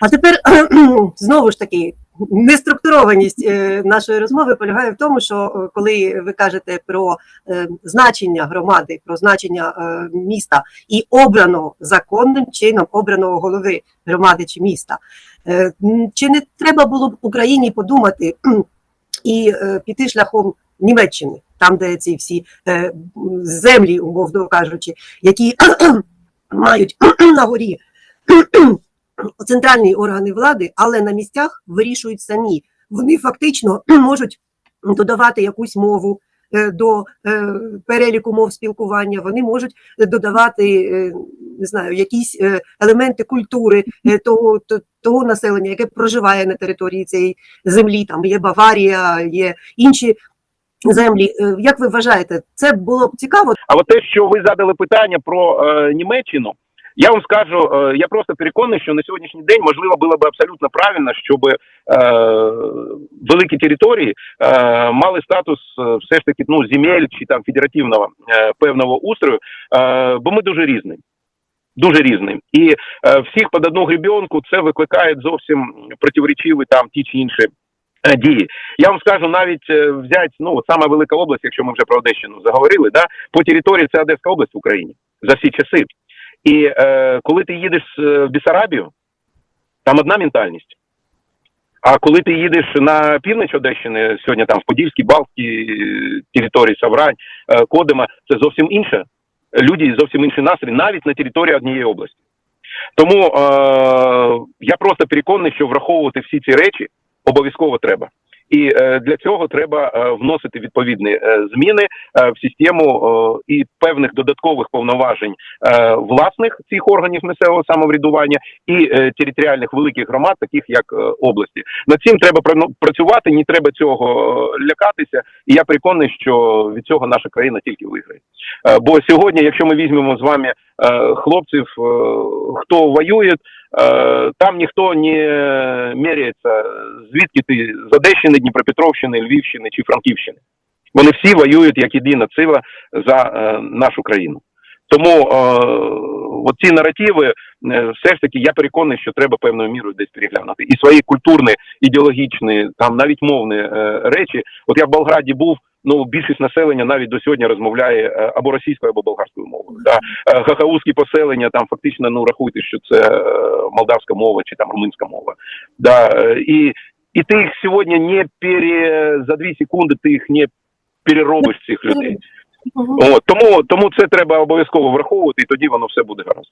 А тепер знову ж таки. Неструктурованість е, нашої розмови полягає в тому, що е, коли ви кажете про е, значення громади, про значення міста і обраного законним чином обраного голови громади чи міста, чи не треба було б Україні подумати і піти шляхом Німеччини, там, де ці всі землі, умовно кажучи, які мають на горі центральні органи влади, але на місцях вирішують самі. Вони фактично можуть додавати якусь мову е, до е, переліку мов спілкування. Вони можуть додавати е, не знаю, якісь елементи культури того, то- того населення, яке проживає на території цієї землі. Там є Баварія, є інші землі. Як ви вважаєте, це було б цікаво? А от те, що ви задали питання про е, Німеччину, я вам скажу, е, я просто переконаний, що на сьогоднішній день можливо було б абсолютно правильно, щоб е, великі території е, мали статус е, все ж таки ну, земель чи там федеративного е, певного устрою, е, бо ми дуже різні. Дуже різний. І е, всіх під одну гребенку це викликає зовсім противоречиві там ті чи інші е, дії. Я вам скажу, навіть е, взяти ну от сама велика область, якщо ми вже про Одещину заговорили, да по території це Одеська область в Україні за всі часи. І е, коли ти їдеш е, в Бісарабію, там одна ментальність. А коли ти їдеш на північ Одещини, сьогодні там в Подільській, Балтській е, території Саврань, е, Кодима, це зовсім інше. Люди і зовсім інший настрій, навіть на території однієї області. Тому е, я просто переконаний, що враховувати всі ці речі обов'язково треба. І е, для цього треба е, вносити відповідні е, зміни в систему і певних додаткових повноважень власних цих органів місцевого самоврядування і територіальних великих громад, таких як області. Над цим треба пра- працювати, не треба цього лякатися. І я переконаний, що від цього наша країна тільки виграє. Бо сьогодні, якщо ми візьмемо з вами хлопців, хто воює, там ніхто не міряється, звідки ти з Одещини, Дніпропетровщини, Львівщини чи Франківщини. Вони всі воюють як єдина сила за е, нашу країну. Тому е, ці наративи, е, все ж таки, я переконаний, що треба певною мірою десь переглянути. І свої культурні, ідеологічні, там навіть мовні е, речі. От я в Болграді був. Ну, більшість населення навіть до сьогодні розмовляє або російською, або болгарською мовою. Да. Хахаузькі поселення там фактично ну рахуйте, що це молдавська мова чи там румунська мова. Да. І, і ти їх сьогодні не пере за дві секунди, ти їх не переробиш цих людей. От, тому, тому це треба обов'язково враховувати, і тоді воно все буде гаразд.